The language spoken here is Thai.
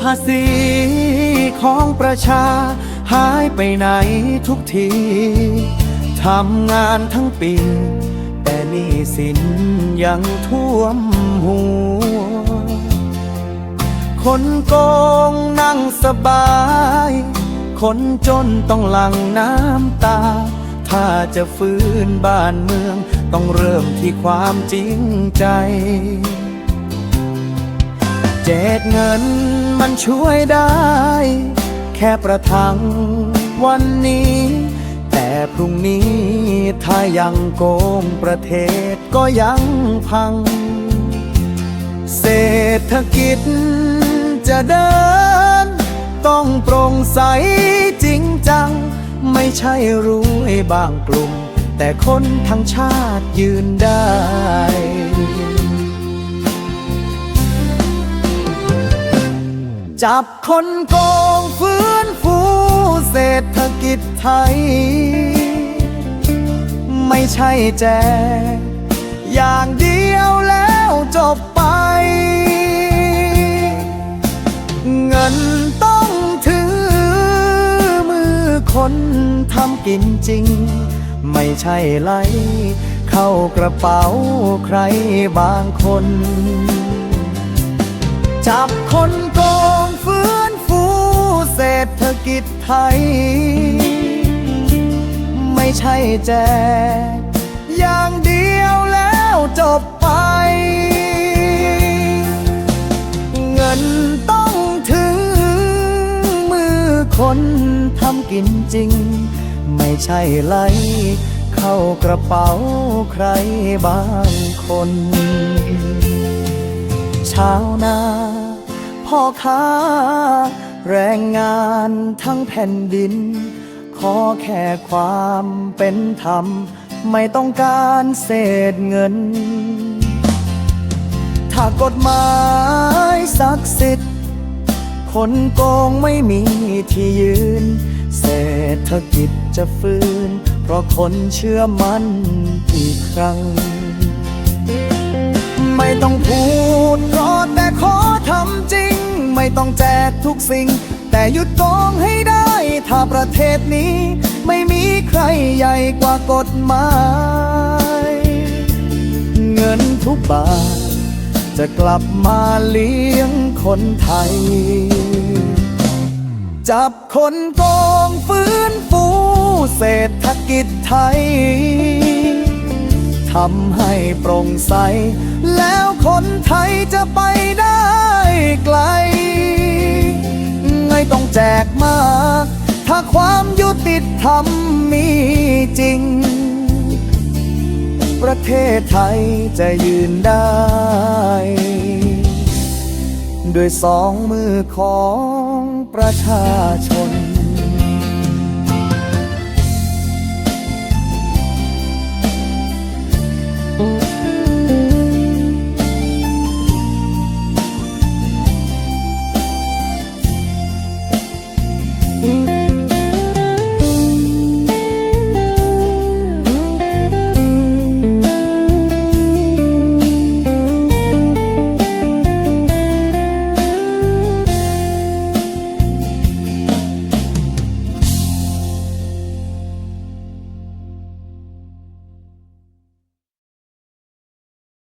ภาษีของประชา หายไปไหนทุกที ทำงานทั้งปี แต่นี่สินยังท่วมหัว คนโกงนั่งสบาย คนจนต้องหลั่งน้ำตา ถ้าจะฟื้นบ้านเมือง ต้องเริ่มที่ความจริงใจแจกเงิน มันช่วยได้ แค่ประทังวันนี้ แต่พรุ่งนี้ถ้ายังโกงประเทศก็ยังพัง เศรษฐกิจจะเดิน ต้องโปร่งใสจริงจัง ไม่ใช่รู้ไอ้บางกลุ่ม แต่คนทั้งชาติยืนได้ จับคนโกงฟื้นฟูเศรษฐกิจไทย ไม่ใช่แจกอย่างเดียวแล้วจบไป เงินต้องถือมือคนทำกินจริง ไม่ใช่ไหลเข้ากระเป๋าใครบางคน จับคนโกง กิจไทย ไม่ใช่แจกอย่างเดียวแล้วจบไป เงินต้องถึงมือคนทำกินจริง ไม่ใช่ไหลเข้ากระเป๋าใครบางคน ชาวนา พ่อค้า แรงงานทั้งแผ่นดิน ขอแค่ความเป็นธรรม ไม่ต้องการเศษเงิน ถ้ากฎหมายศักดิ์สิทธิ์ คนโกงไม่มีที่ยืน เศรษฐกิจจะฟื้น เพราะคนเชื่อมั่นอีกครั้ง ไม่ต้องพู ต้องแจกทุกสิ่ง แต่หยุดโกงให้ได้ ถ้าประเทศนี้ ไม่มีใครใหญ่กว่ากฎหมาย เงินทุกบาท จะกลับมาเลี้ยงคนไทย จับคนโกงฟื้นฟูเศรษฐกิจไทยทำให้โปร่งใส แล้วคนไทยจะไปได้ ติธรรมมีจริง ประเทศไทยจะยืนได้ ด้วยสองมือของประชาชน